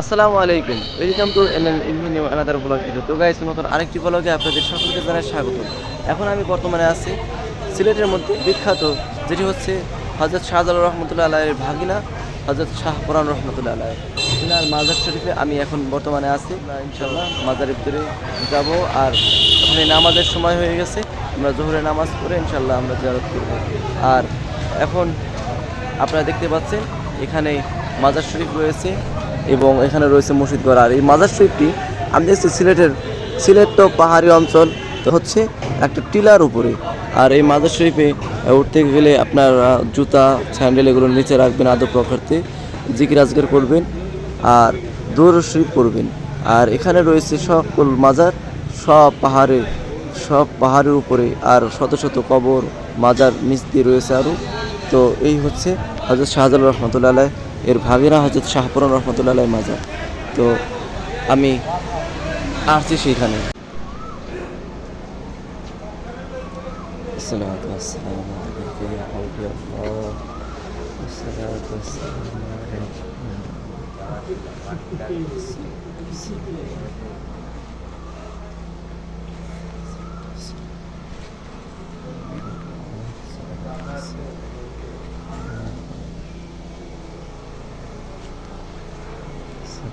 আসসালামু আলাইকুম। Welcome to new another blog video তো গাইস নতুন আরেকটি ব্লগে আপনাদের সকলকে জানাই স্বাগত। এখন আমি বর্তমানে আছি সিলেটের মধ্যে বিখ্যাত, যেটি হচ্ছে হজরত শাহজালাল রহমতুল্লাহ আলাহের ভাগিনা হজরত শাহ কোরআন রহমতুল্লাহ আলাহ তিনার মাজার শরীফে আমি এখন বর্তমানে আছি। ইনশাল্লাহ মাজারের ভিতরে যাব আর এখন এই নামাজের সময় হয়ে গেছে। আমরা জোহরের নামাজ পড়ে ইনশাল্লাহ আমরা জিয়ারত করব। আর এখন আপনারা দেখতে পাচ্ছেন এখানে মাজার শরীফ রয়েছে। এবং এখানে রয়েছে মসজিদঘর আর এই মাজার শরীফটি, আমি দেখছি সিলেটের, সিলেট তো পাহাড়ি অঞ্চল, তো হচ্ছে একটা টিলার উপরে। আর এই মাজার শরীফে উঠতে গেলে আপনার জুতা, স্যান্ডেল এগুলো নিচে রাখবেন আদব প্রকারতে, জিকির আজগার করবেন, আর দৌড় শরীফ করবেন আর এখানে রয়েছে সকল মাজার, সব পাহাড়ে, সব পাহাড়ের উপরে, আর শত শত কবর, মাজার দিয়ে রয়েছে আরও তো এই হচ্ছে হজরত শাহজাল রহমতুল্লাহ এর ভাগিনা হজরত শাহপুরান রহমতুল্লাহ আলাহ মাজার তো আমি আসছি সেইখানে الصلاة والسلام عليك يا حبيبي الله والصلاة والسلام عليك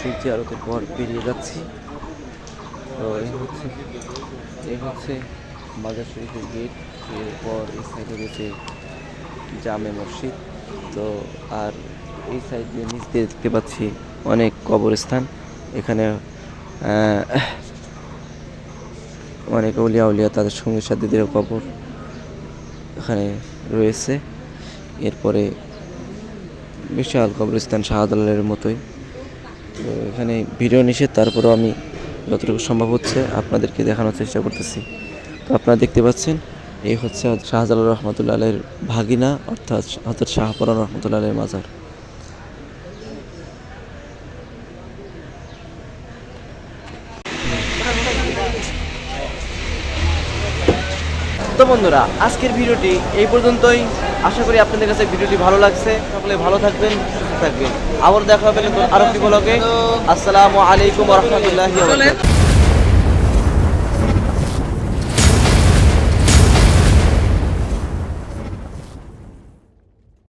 সেই জিয়ারতের পর পেরিয়ে যাচ্ছি। তো এই হচ্ছে এই হচ্ছে মাজার শরীফের গেট। এরপর এই সাইডে রয়েছে জামে মসজিদ। তো আর এই সাইড দিয়ে নিচ দিয়ে দেখতে পাচ্ছি অনেক কবরস্থান। এখানে অনেক উলিয়া উলিয়া তাদের সঙ্গী সাথীদের কবর এখানে রয়েছে। এরপরে বিশাল কবরস্থান শাহাদ মতোই। তো এখানে ভিডিও নিষেধ, তারপরও আমি যতটুকু সম্ভব হচ্ছে আপনাদেরকে দেখানোর চেষ্টা করতেছি। তো আপনারা দেখতে পাচ্ছেন, এই হচ্ছে শাহজালাল রহমতুল্লাহ আলের ভাগিনা, অর্থাৎ হজরত শাহপুরান রহমতুল্লাহ আলের মাজার। তো বন্ধুরা, আজকের ভিডিওটি এই পর্যন্তই। আশা করি আপনাদের কাছে ভিডিওটি ভালো লাগছে। সকলে ভালো থাকবেন, সুস্থ থাকবেন। আবার দেখা হবে আরও একটি ব্লগে আসসালামু আলাইকুম রহমতুল্লাহি